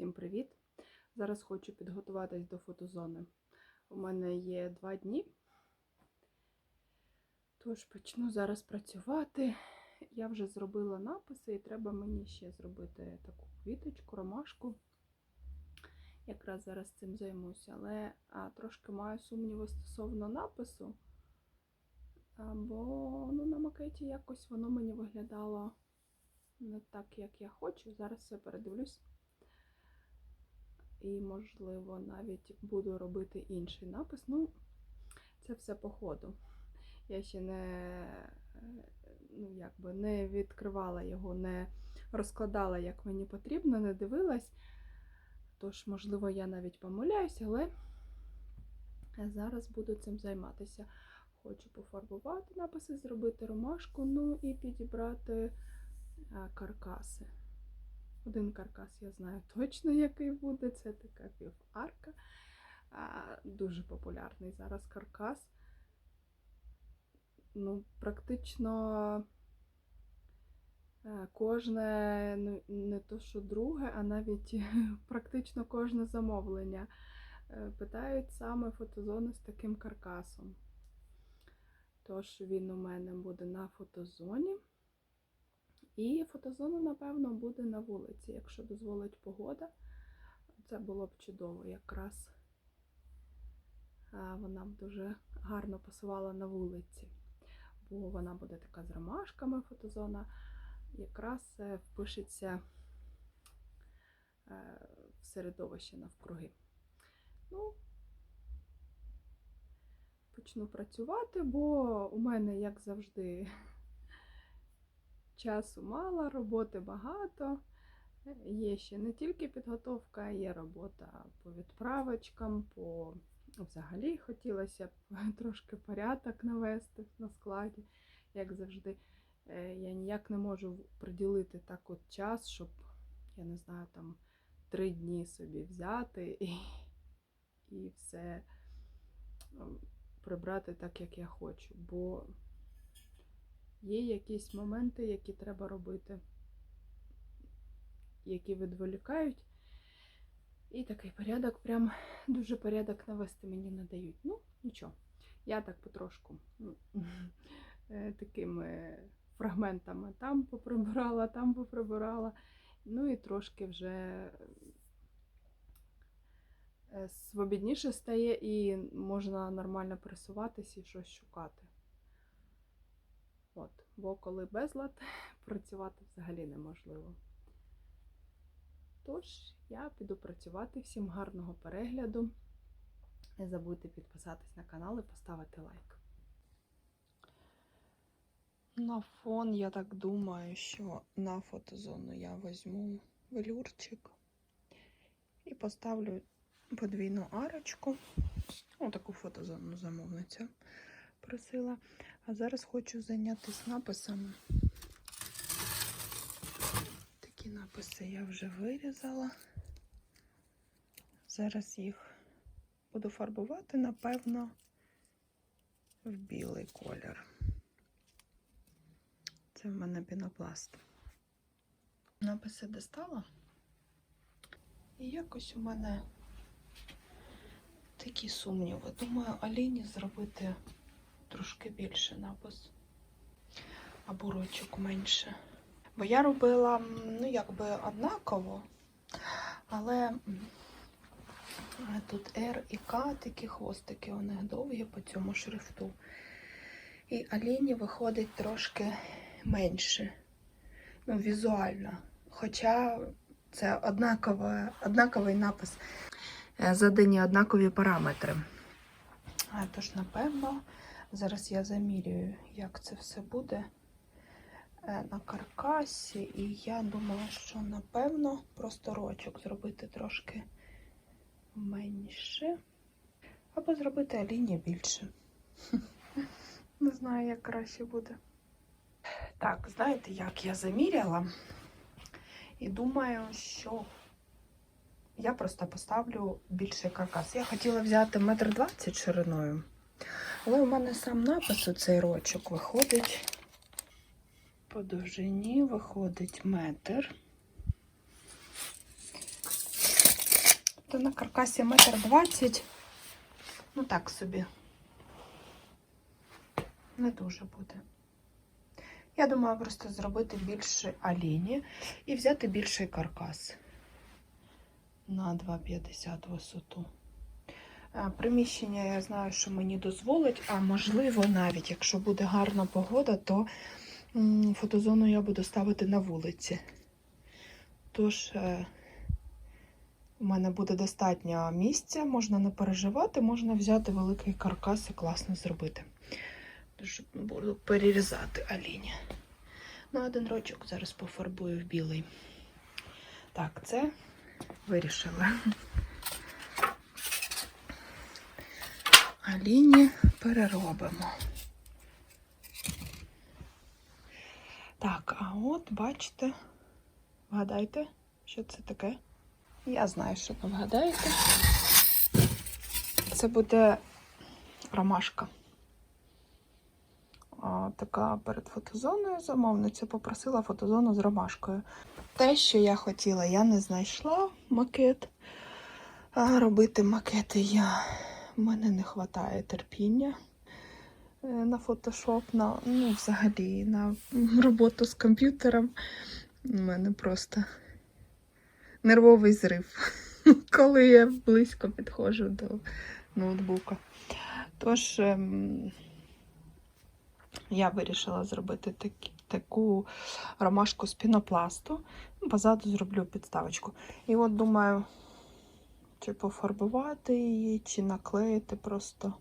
Всім привіт! Зараз хочу підготуватись до фотозони. У мене є два дні, тож почну зараз працювати. Я вже зробила написи, і треба мені ще зробити таку квіточку, ромашку. Якраз зараз цим займуся, але а, трошки маю сумніви стосовно напису, бо ну, на макеті якось воно мені виглядало не так, як я хочу. Зараз все передивлюсь. І, можливо, навіть буду робити інший напис. Ну, це все по ходу. Я ще не, ну, якби не відкривала його, не розкладала, як мені потрібно, не дивилась. Тож, можливо, я навіть помиляюсь, але зараз буду цим займатися. Хочу пофарбувати написи, зробити ромашку, ну і підібрати каркаси. Один каркас я знаю точно, який буде. Це така піварка. Дуже популярний зараз каркас. Ну, практично кожне, ну, не то, що друге, а навіть практично кожне замовлення. Питають саме фотозони з таким каркасом. Тож він у мене буде на фотозоні. І фотозона, напевно, буде на вулиці, якщо дозволить погода. Це було б чудово, якраз вона б дуже гарно пасувала на вулиці, бо вона буде така з ромашками фотозона, якраз е, впишеться е, в середовище навкруги. Ну, почну працювати, бо у мене, як завжди, часу мало, роботи багато. Є ще не тільки підготовка, є робота по відправочкам, по взагалі хотілося б трошки порядок навести на складі, як завжди. Е, я ніяк не можу приділити так от час, щоб, я не знаю, там три дні собі взяти і, і все прибрати так, як я хочу. Бо є якісь моменти, які треба робити, які відволікають. І такий порядок, прям дуже порядок навести мені не дають. Ну, нічого. Я так потрошку ну, такими фрагментами там поприбирала, там поприбирала. Ну і трошки вже свобідніше стає і можна нормально пересуватися і щось шукати. От, Бо коли безлад, працювати взагалі неможливо. Тож, я піду працювати. Всім гарного перегляду. Не забудьте підписатись на канал і поставити лайк. На фон, я так думаю, що на фотозону я візьму велюрчик і поставлю подвійну арочку. Ось таку фотозону замовниця просила. А зараз хочу зайнятися написами. Такі написи я вже вирізала. Зараз їх буду фарбувати, напевно, в білий колір. Це в мене пінопласт. Написи достала. І якось у мене такі сумніви. Думаю, Аліні зробити трошки більше напис. А бурочок менше. Бо я робила, ну, якби однаково, але тут R і К такі хвостики, у них довгі по цьому шрифту. І Аліні виходить трошки менше. Ну, візуально. Хоча це однаковий, однаковий напис. Задані однакові параметри. Тож, напевно, зараз я замірюю, як це все буде на каркасі, і я думала, що, напевно, просто рочок зробити трошки менше. Або зробити алінія більше. Не знаю, як краще буде. Так, знаєте, як я заміряла? І думаю, що я просто поставлю більший каркас. Я хотіла взяти метр двадцять шириною, але у мене сам напис у цей рочок виходить. По довжині виходить метр. То на каркасі метр двадцять. Ну так собі. Не дуже буде. Я думаю, просто зробити більше аліні і взяти більший каркас на 2,50 висоту. Е, Приміщення я знаю, що мені дозволить, а можливо, навіть якщо буде гарна погода, то фотозону я буду ставити на вулиці. Тож, е, у мене буде достатньо місця, можна не переживати, можна взяти великий каркас і класно зробити. Тож буду перерізати аліні. Ну, один рочок зараз пофарбую в білий. Так, це вирішила. Аліні переробимо. Так, а от бачите, вгадайте, що це таке? Я знаю, що ви вгадаєте. Це буде ромашка. А, така перед фотозоною замовниця попросила фотозону з ромашкою. Те, що я хотіла, я не знайшла макет. А робити макети я. У мене не вистачає терпіння е, на фотошоп, на ну, взагалі на роботу з комп'ютером. У мене просто нервовий зрив, коли я близько підходжу до ноутбука. Тож ем, я вирішила зробити такі, таку ромашку з пінопласту. Позаду зроблю підставочку. І от думаю, чи пофарбувати її, чи наклеїти просто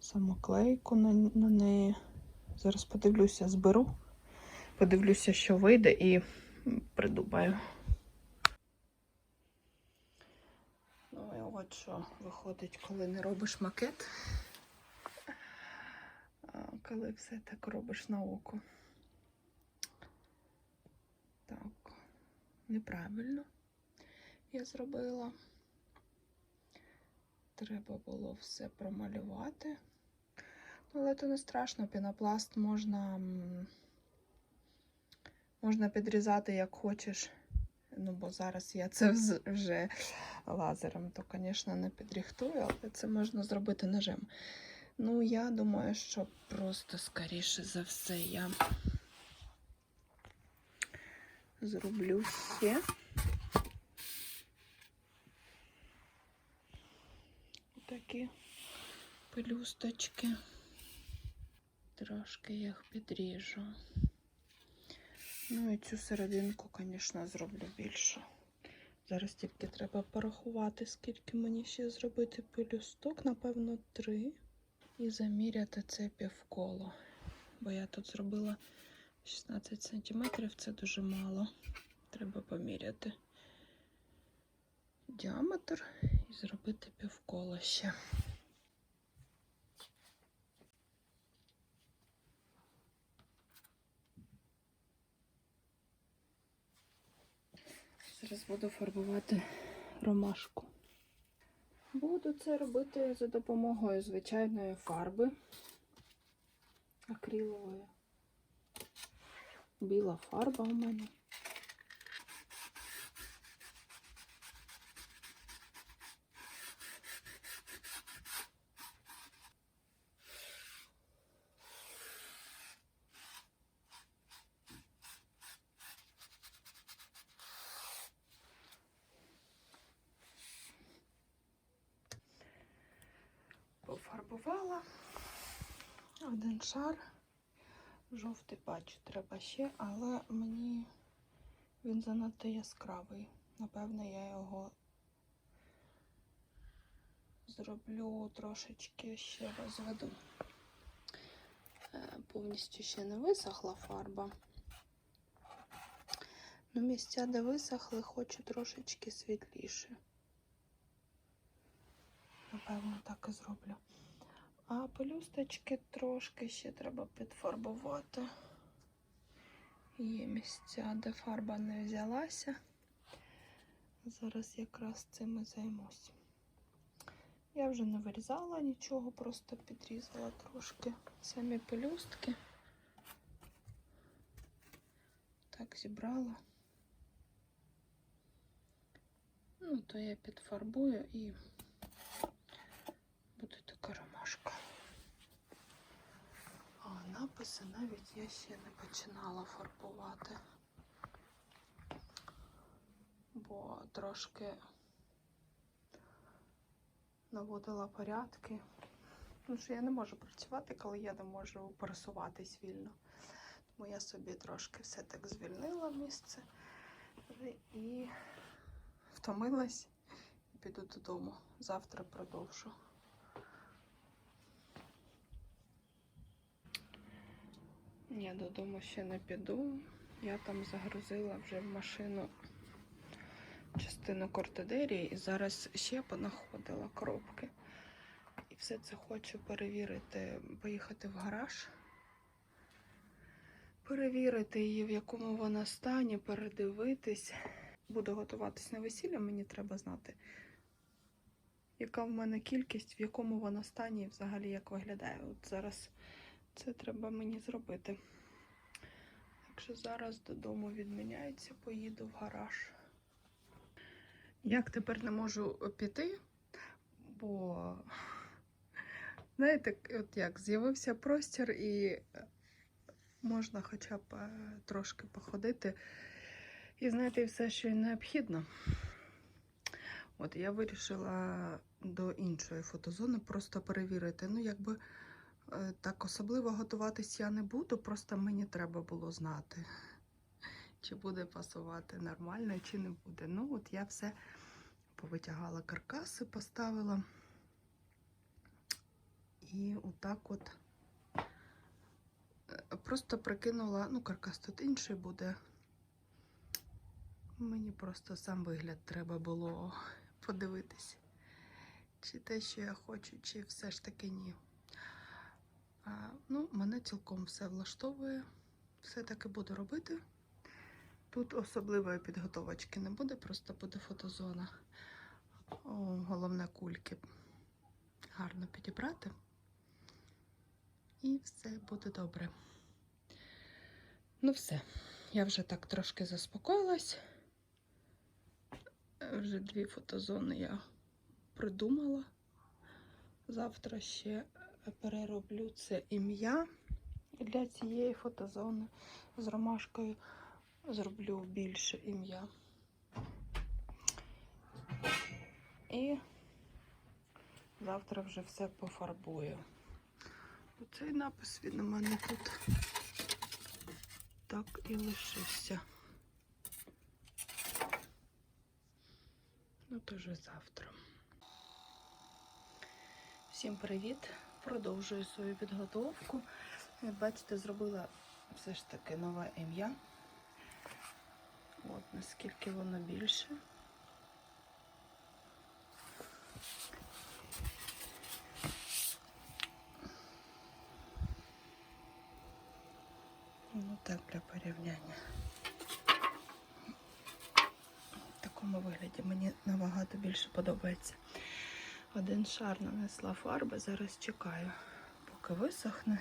самоклейку на, на неї. Зараз подивлюся, зберу, подивлюся, що вийде, і придумаю. Ну і от що виходить, коли не робиш макет. А коли все так робиш на око. Так, неправильно я зробила. Треба було все промалювати. Але то не страшно, пінопласт можна, можна підрізати як хочеш. Ну, бо зараз я це вже лазером, то, звісно, не підріхтую, але це можна зробити ножем. Ну, я думаю, що просто скоріше за все я зроблю ще. Такі пелюсточки. Трошки їх підріжу. Ну і цю серединку, звісно, зроблю більшу. Зараз тільки треба порахувати, скільки мені ще зробити пелюсток, напевно, три. І заміряти це півколо. Бо я тут зробила 16 см, це дуже мало. Треба поміряти діаметр і зробити півкола ще. Зараз буду фарбувати ромашку. Буду це робити за допомогою звичайної фарби акрилової. Біла фарба у мене. Пофарбувала один шар. Жовтий бачу, треба ще, але мені він занадто яскравий. Напевно, я його зроблю трошечки ще розведу. Е, Повністю ще не висохла фарба. Ну, місця, де висохли, хочу трошечки світліше. Напевно, так і зроблю. А пелюсточки трошки ще треба підфарбувати. Є місця, де фарба не взялася. Зараз якраз цим і займусь. Я вже не вирізала нічого, просто підрізала трошки самі пелюстки. Так зібрала. Ну, то я підфарбую і буде така ромашка. Написи навіть я ще не починала фарбувати. Бо трошки наводила порядки. Тому що я не можу працювати, коли я не можу пересуватись вільно. Тому я собі трошки все так звільнила місце і втомилась піду додому. Завтра продовжу. Я додому ще не піду. Я там загрузила вже в машину частину кортедерії і зараз ще понаходила коробки. І все це хочу перевірити, поїхати в гараж, перевірити її, в якому вона стані, передивитись. Буду готуватись на весілля, мені треба знати, яка в мене кількість, в якому вона стані і взагалі як виглядає. От зараз це треба мені зробити. Якщо зараз додому відміняється, поїду в гараж. Як тепер не можу піти, бо, знаєте, от як з'явився простір і можна хоча б е, трошки походити і знайти все, що необхідно. От я вирішила до іншої фотозони просто перевірити. Ну, якби так особливо готуватись я не буду, просто мені треба було знати, чи буде пасувати нормально, чи не буде. Ну, от я все повитягала каркаси, поставила. І отак от е, просто прикинула, ну, каркас тут інший буде. Мені просто сам вигляд треба було подивитись, чи те, що я хочу, чи все ж таки ні. Ну, мене цілком все влаштовує. Все таки буду робити. Тут особливої підготовочки не буде, просто буде фотозона. О, головне кульки гарно підібрати. І все буде добре. Ну, все. Я вже так трошки заспокоїлась. Вже дві фотозони я придумала. Завтра ще перероблю це ім'я для цієї фотозони з ромашкою. Зроблю більше ім'я. І завтра вже все пофарбую. Оцей напис він у мене тут так і лишився. Ну, то вже завтра. Всім привіт! Продовжую свою підготовку. Як бачите, зробила все ж таки нове ім'я. От наскільки воно більше. Ну так, для порівняння. В такому вигляді мені набагато більше подобається. Один шар нанесла фарби, зараз чекаю, поки висохне.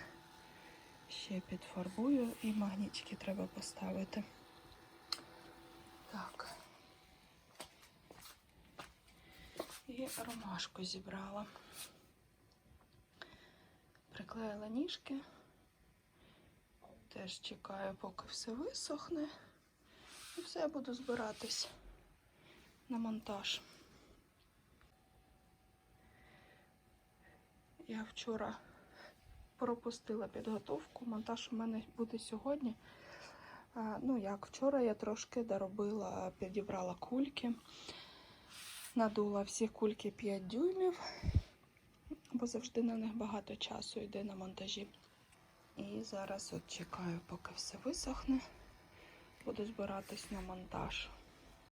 Ще підфарбую і магнітики треба поставити. Так. І ромашку зібрала. Приклеїла ніжки. Теж чекаю, поки все висохне. І все, я буду збиратись на монтаж. Я вчора пропустила підготовку. Монтаж у мене буде сьогодні. Ну, як вчора я трошки доробила, підібрала кульки, надула всі кульки 5 дюймів, бо завжди на них багато часу йде на монтажі. І зараз от чекаю, поки все висохне. Буду збиратись на монтаж.